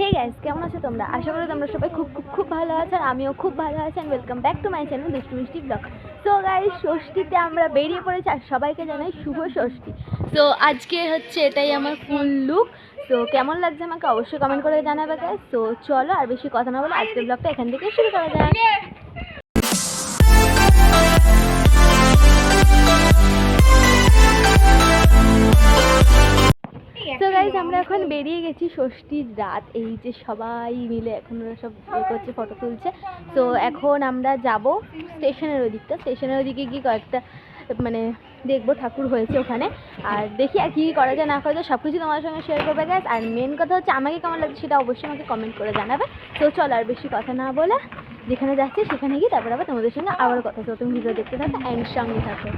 হে gas কেমন আছো তোমরা? আশা করি তোমরা সবাই খুব খুব খুব ভালো আছো আর আমিও খুব ভালো আছি welcome back to my channel Dushtu Mishti vlog so guys ষষ্ঠীতে আমরা বেরিয়ে পড়েছি আর সবাইকে জানাই শুভ ষষ্ঠী। তো আজকে হচ্ছে এটাই আমার ফুল লুক তো কেমন লাগছে আমাকে অবশ্যই কমেন্ট করে জানাবে গাইস তো চলো আর বেশি কথা না বলে আজকের ব্লগটা এখান থেকে শুরু করা যায় তো গাইজ আমরা এখন বেরিয়ে গেছি ষষ্ঠীর রাত। এই যে সবাই মিলে এখন ওরা সব ইয়ে করছে ফটো তুলছে। তো এখন আমরা যাব স্টেশনের ওদিকটা। স্টেশনের ওদিকে গিয়ে কয়েকটা মানে দেখব ঠাকুর হয়েছে ওখানে। আর দেখি আর কী করা যায় না করা যায় সব কিছু তোমার সঙ্গে শেয়ার করবে গ্যাস আর মেন কথা হচ্ছে আমাকে কেমন লাগছে সেটা অবশ্যই আমাকে কমেন্ট করে জানাবে। তো চলো আর বেশি কথা না বলে যেখানে যাচ্ছি সেখানে গিয়ে তারপর আবার তোমাদের সঙ্গে আবার কথা। তো তুমি ভিডিও দেখতে থাকো অ্যান্ড সঙ্গে থাকো।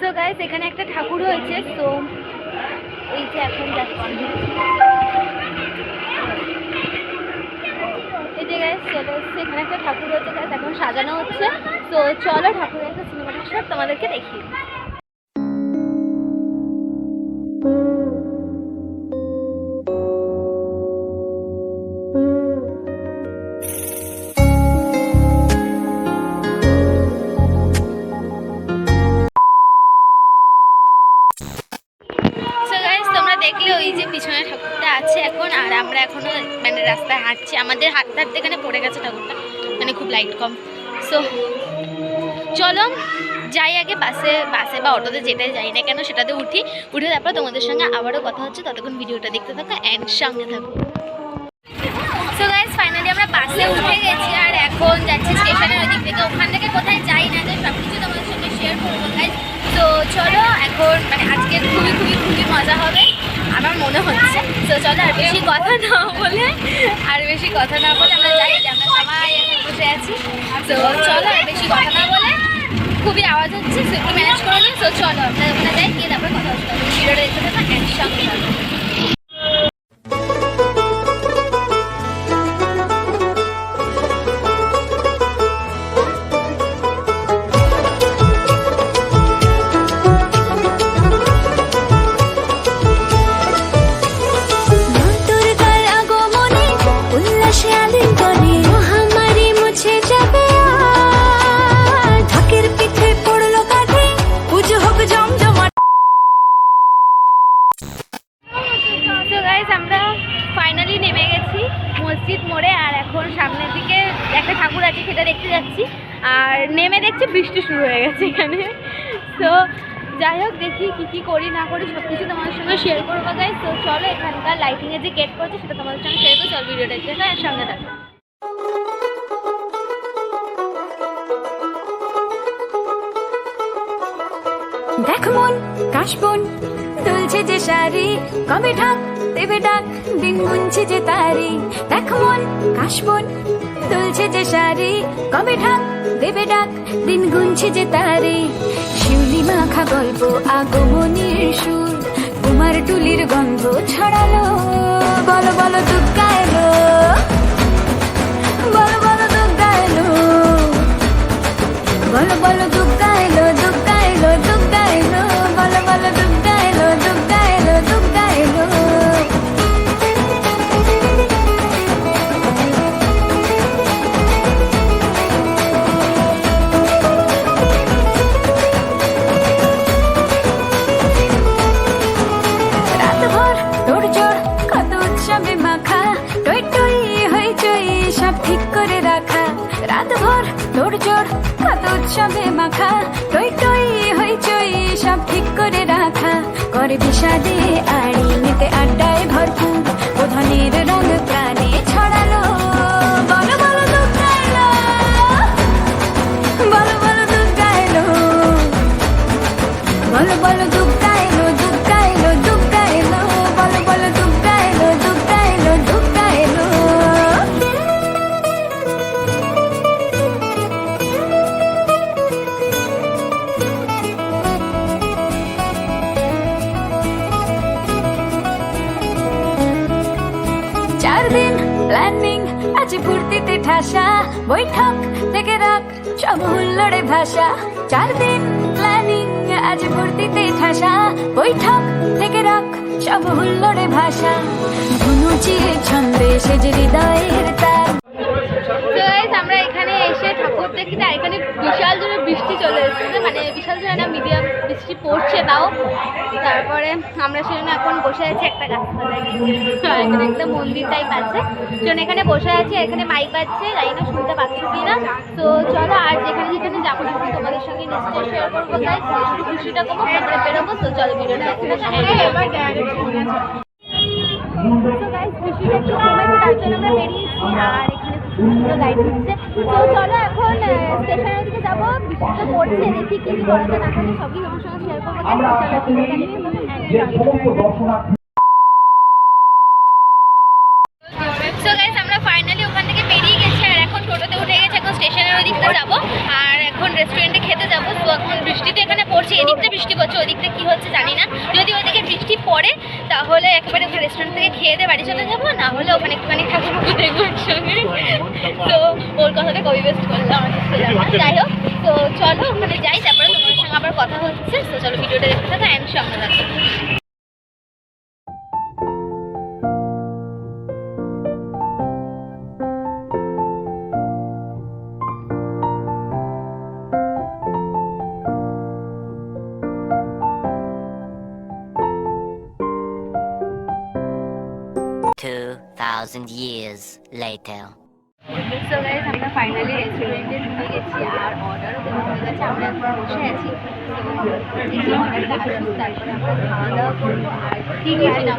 সো গাইস এখানে একটা ঠাকুর হয়েছে। তো এই যে এখন যাচ্ছি। এই যে গাইস চলে এখানে একটা ঠাকুর হচ্ছে গাইস এখন সাজানো হচ্ছে। তো চলো ঠাকুরের একটা সিনেমাটিক শট তোমাদেরকে দেখি আছে এখন, আর আমরা এখনও মানে রাস্তায় হাঁটছি। আমাদের হাঁটতে হাঁটতে এখানে পড়ে গেছে ঠাকুরটা মানে খুব লাইট কম। সো চলো, যাই আগে বাসে বাসে বা অটোতে যেটাই যাই না কেন সেটাতে উঠি। উঠে তারপর তোমাদের সঙ্গে আবারও কথা হচ্ছে, ততক্ষণ ভিডিওটা দেখতে থাকো অ্যান্ড সঙ্গে থাকো। সো গাইস ফাইনালি আমরা বাসে উঠে গেছি, আর এখন যাচ্ছি স্টেশনের ওই দিক থেকে। ওখান থেকে কোথায় যাই না যাই সব কিছু তোমাদের সঙ্গে শেয়ার করব তো চলো, এখন মানে আজকে খুবই খুবই খুবই মজা হবে। আমার মনে হচ্ছে। তো চলো আর বেশি কথা না বলে, আর বেশি কথা না বলে আমরা যাই আমরা সবাই বসে আছি। তো চলো আর বেশি কথা না বলে, খুবই আওয়াজ হচ্ছে, সেগুলো ম্যানেজ করে নিই তো চলো আপনার ওখানে যাই, গিয়ে তারপরে কথা হচ্ছে ভিডিওটা দেখতে অ্যান্ড এখন সামনের দিকে একটা ঠাকুর আছে, সেটা দেখতে যাচ্ছি। আর নেমে দেখছি বৃষ্টি শুরু হয়ে গেছে এখানে। তো যাই হোক, দেখি কী কী করি, না করি সব কিছু তোমাদের সঙ্গে শেয়ার করব গাইজ তো চলো, এখানকার লাইটিংয়ের যে গেট করছে, সেটা তোমাদের সঙ্গে শেয়ার করো চল ভিডিওটা দেখতে সঙ্গে থাকো। দেখ মন, কাশ কাশবন তুলছে যে শাড়ি, কবে ঢাক দেবে ডাক দিন গুনছে যে তারি, দেখ মন কাশবন দুলছে যে শাড়ি কবে ঢাক দেবে ডাক, দিন গুনছে যে তারি। শিউলি মাখা গল্প, আগমনীর সুর, কুমার টুলির গন্ধ ছড়ালো। বলো বলো দুর্গা এলো বলো বলো দুর্গা এলো বলো বলো দুর্গা এলো দুর্গা এলো দুর্গা এলো বলো বলো দুর্গা বিষাদে আড়ি প্ল্যানিং আছে ফুর্তিতে ঠাসা বৈঠক থেকে রাখ সব হুল্লোড়ে ভাষা চার দিন প্ল্যানিং আজ ভর্তিতে ঠাসা বৈঠক থেকে রাখ সব হুল্লোড়ে ভাষা ধুনুচিয়ে ছন্দে সেজে হৃদয়ের তার দেখতে আর এখানে বিশাল জোরে বৃষ্টি চলে এসেছে মানে বিশাল জোরে না মিডিয়াম বৃষ্টি পড়ছে তাও। তারপরে আমরা সেজন্য এখন বসে আছি একটা গাছতলায় এখানে একটা মন্দির টাইপ আছে। সেজন্য এখানে বসে আছি এখানে মাইক বাজছে জানি না শুনতে পাচ্ছ কি না তো চলো আর যেখানে যেখানে যাব সেখানে তোমাদের সঙ্গে নিশ্চয়ই শেয়ার করব তাই শুধু খুশিটা কমো তারপরে বেরোবো তো চলো ভিডিওটা তো গাইস বৃষ্টিটা একটু কমেছে তার জন্য আমরা বেরিয়েছি। আর এখানে সুন্দর গাইড হচ্ছে তো চলো এখন স্টেশনের দিকে যাব। বৃষ্টি তো পড়ছে দেখি কি কি করা যায়। না সবই আমার সঙ্গে শেয়ার করব। চলো না। যাই হোক, তো চলো ওখানে যাই, তারপরে তোমার সঙ্গে আবার কথা হচ্ছে তো চলো ভিডিওটা দেখতে থাকো অ্যান্ড সঙ্গে Two thousand years later. So আমরা ফাইনালি রেস্টুরেন্টে ঢুকে গেছি আর অর্ডারও দেওয়া হয়ে গেছে আমরা এখন বসে আছি। তো দেখি অর্ডারটা আসুক তারপরে আমরা খাওয়া দাওয়া করব। আর না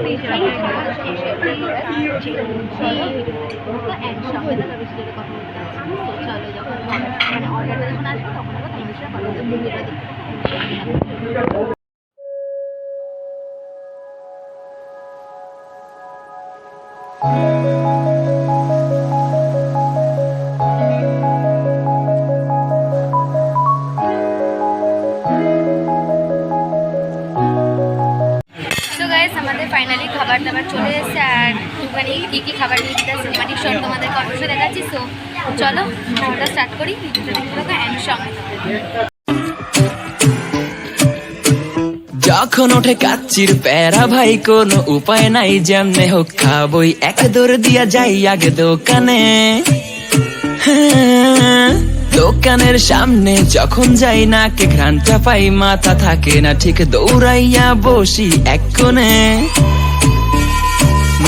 সেই কথা বলতে তো চলো যখন মানে অর্ডারটা যখন আসবে তখন আবার তোমাদের সাথে কথা বলব। খাবার দাবার চলে এসেছে আর একটুখানি কী কী খাবার নিয়ে দিতে সিনেমাটিক শট তোমাদেরকে অবশ্যই দেখাচ্ছি সো চলো খাওয়াটা স্টার্ট করি যখন ওঠে কাচ্চির প্যারা ভাই কোন উপায় নাই যেমনে হোক খাবই। এক দৌড় দিয়া যাই আগে দোকানে। হ্যাঁ, দোকানের সামনে যখন যাই না কে ঘ্রাণটা পাই মাথা থাকে না ঠিক দৌড়াইয়া বসি এক কোণে।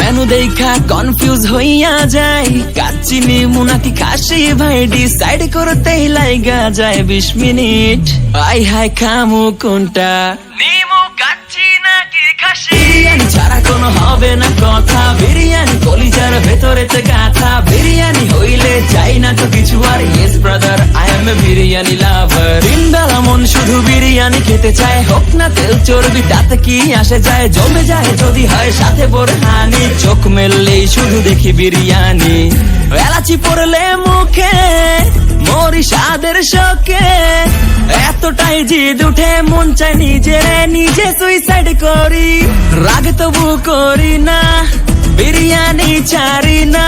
মেনু দেখা কনফিউজ হইয়া যাই কাচিনি মুনাকি নাকি খাসি ভাই ডিসাইড করতেই লাইগা যায় বিশ মিনিট। আই হাই খামু কোনটা? কাচ্চি নাকি খাসি? বিরিয়ানি ছাড়া কোনো হবে না কথা। বিরিয়ানি কলিজার গাথা। বিরিয়ানি হইলে না তো কিছু আর। Yes brother I am a biryani lover মন শুধু বিরিয়ানি খেতে চায়। হোক না তেল চর্বি, তাতে কি আসে যায়? জমে যায় যদি হয় সাথে বোরহানি। চোখ মেললেই শুধু দেখি বিরিয়ানি। এলাচি পড়লে মুখে মরি স্বাদের শোকে। এতটাই জিদ উঠে, মন চায় নিজে নিজে সুইসাইড করি। রাগ তবু করি না বিরিয়ানি চারি না।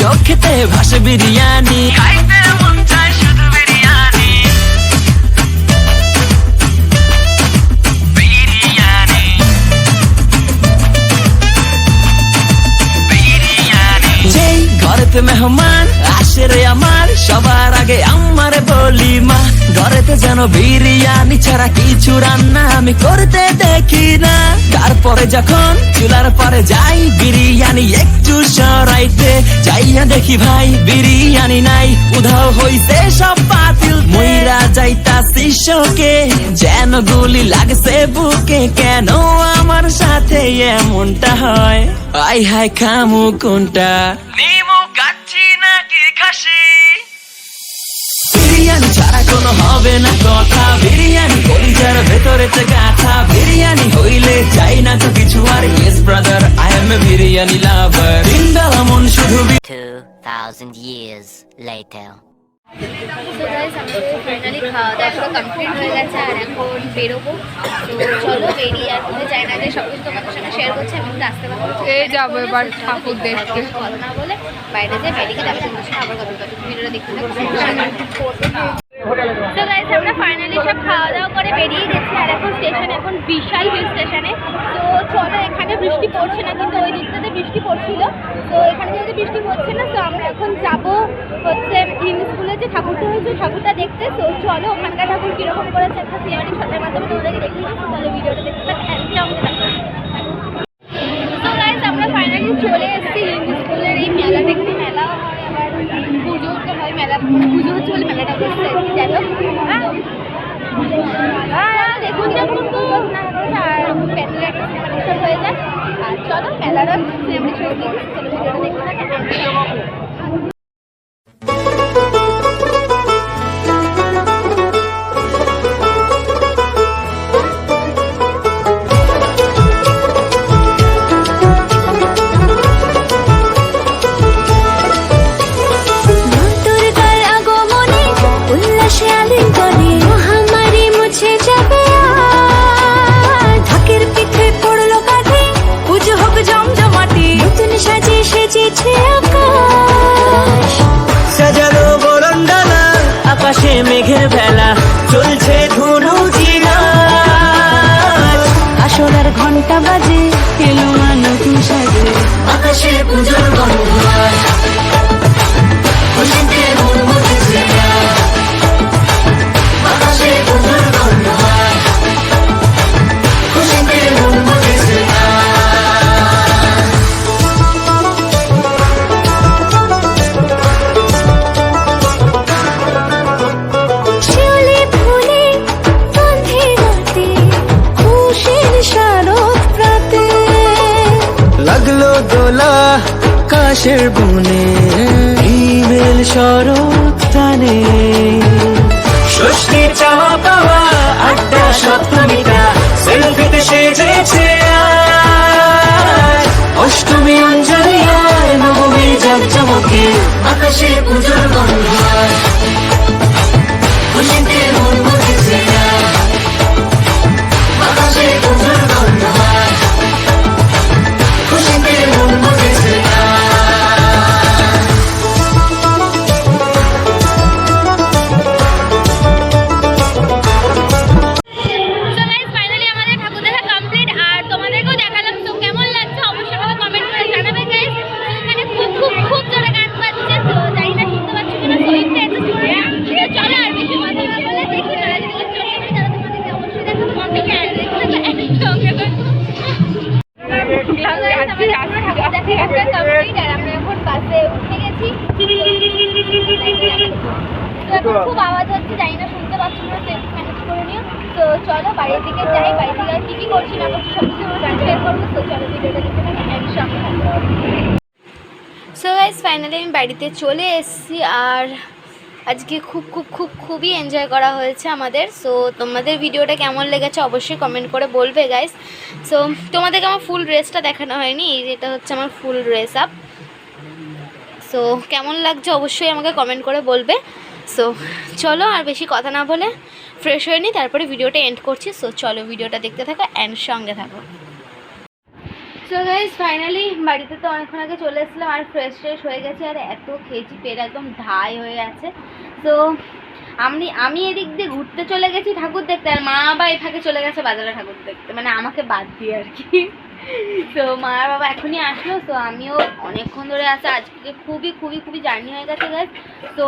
চোখেতে ভাসে বিরিয়ানি। খাইতে মন চায় শুধু বিরিয়ানি। বিরিয়ানি। যেই ঘরেতে মেহমান আসে রে আমার। ঘরেতে যেন বিরিয়ানি ছাড়া কিছু রান্না আমি করতে দেখি না। তারপরে যখন চুলার পরে যাই, বিরিয়ানি একটু সরাইতে যাইয়া দেখি ভাই, বিরিয়ানি নাই, উধাও হইছে সব পাতিল মইরা যাইতা শিশকে যেন গুলি লাগছে বুকে, কেন আমার সাথে এমনটা হয়? আই হাই খামু কোনটা? কোনো হবে না কথা বিরিয়ানি কলিজার ভেতরেতে গাথা বিরিয়ানি হইলে চাই না তো কিছু আর yes brother I am a biryani lover দিনবেলা মন শুধু Two thousand years later. তো গাইস আমাদের ফাইনালি খাওয়া দাওয়া পুরো কমপ্লিট হয়ে গেছে আর এখন বেরোবো তো চলো বেরিয়ে আর তুমি চাই না যে সব কিছু তোমাদের সঙ্গে শেয়ার করছি আমি কিন্তু আসতে পারব এই যাব এবার ঠাকুর দেখতে। কথা না বলে বাইরে যে বেরিয়ে দেখা তোমার সঙ্গে আবার কথা ভিডিওটা দেখতে থাকো তো গাইস আমরা ফাইনালি সব খাওয়া দাওয়া করে বেরিয়ে গেছি আর এখন স্টেশন এখন বিশাল হিল স্টেশনে তো চলো, এখানে বৃষ্টি পড়ছে না, কিন্তু ওই দিকটাতে বৃষ্টি পড়ছিল। তো এখানে যেহেতু বৃষ্টি পড়ছে না তো আমরা এখন যাব হচ্ছে হিল স্কুলে যে ঠাকুরটা হয়েছে, ঠাকুরটা দেখতে। তো চলো, ওখানকার ঠাকুর কীরকম করেছে একটা সিনেমাটিক শটের মাধ্যমে তোমাদেরকে দেখিয়ে তাহলে ভিডিওটা দেখতে তো গাইস আমরা ফাইনালি চলে এসেছি হিন্দু স্কুলের এই মেলা দেখতে মেলা হয়, আবার পুজো হয়, মেলা পুজো হচ্ছে বলে মেলাটা বসছে আর কি যাই হোক চলো দেখুন যেমন না করেছে আর প্যান্ডেলে একটা সিনেমাটিক শট হয়ে যায় চলো ভিডিওটা দেখতে কাশের বনে, ইমেল শরৎ টানে। ষষ্ঠী চাওয়া পাওয়া, আড্ডা সপ্তমীটা সেলফিতে সেজেছে অষ্টমী অঞ্জলি আয় নবমী জাকজমকে আকাশের পুজোর গন্ধ সো গাইস ফাইনালি আমি বাড়িতে চলে এসেছি আর আজকে খুব খুব খুব, খুবই এনজয় করা হয়েছে আমাদের। সো তোমাদের ভিডিওটা কেমন লেগেছে অবশ্যই কমেন্ট করে বলবে গাইস সো তোমাদেরকে আমার ফুল ড্রেসটা দেখানো হয়নি, এই যেটা হচ্ছে আমার ফুল ড্রেস আপ সো কেমন লাগছে অবশ্যই আমাকে কমেন্ট করে বলবে। সো চলো আর বেশি কথা না বলে ফ্রেশ হয়ে নিই, তারপরে ভিডিওটা এন্ড করছি। সো চলো ভিডিওটা দেখতে থাকো অ্যান্ড সঙ্গে থাকো। সো গাইজ ফাইনালি বাড়িতে তো অনেকক্ষণ আগে চলে এসেছিলাম, আর ফ্রেশ ফ্রেশ হয়ে গেছে, আর এত খেয়েছি, পেট একদম ঢাই হয়ে আছে। তো আমি আমি এদিক দিয়ে ঘুরতে চলে গেছি ঠাকুর দেখতে, আর মা বাবা এই ফাঁকে চলে গেছে বাজারে ঠাকুর দেখতে মানে আমাকে বাদ দিয়ে আর কি। তো মা বাবা এখনই আসলো তো আমিও অনেকক্ষণ ধরে আছে। আজকে খুবই খুবই খুবই জার্নি হয়ে গেছে গাছ তো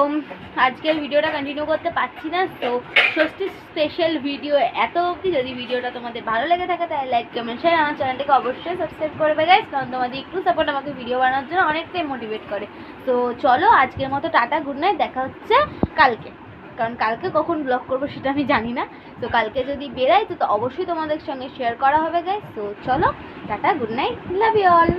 আজকের ভিডিওটা কন্টিনিউ করতে পারছি না। তো ষষ্ঠী স্পেশাল ভিডিও এত অবধি যদি ভিডিওটা তোমাদের ভালো লেগে থাকে, তাহলে লাইক কমেন্ট শেয়ার আমার চ্যানেলটাকে অবশ্যই সাবস্ক্রাইব করবে গাইস কারণ তোমাদের একটু সাপোর্ট আমাকে ভিডিও বানানোর জন্য অনেকটাই মোটিভেট করে। তো চলো আজকের মতো টাটা গুড নাইট দেখা হচ্ছে কালকে। কারণ কালকে কখন ব্লগ করব সেটা আমি জানি না। তো কালকে যদি বেরাই তো অবশ্যই তোমাদের সঙ্গে শেয়ার করা হবে গাই তো চলো, tata good night love you all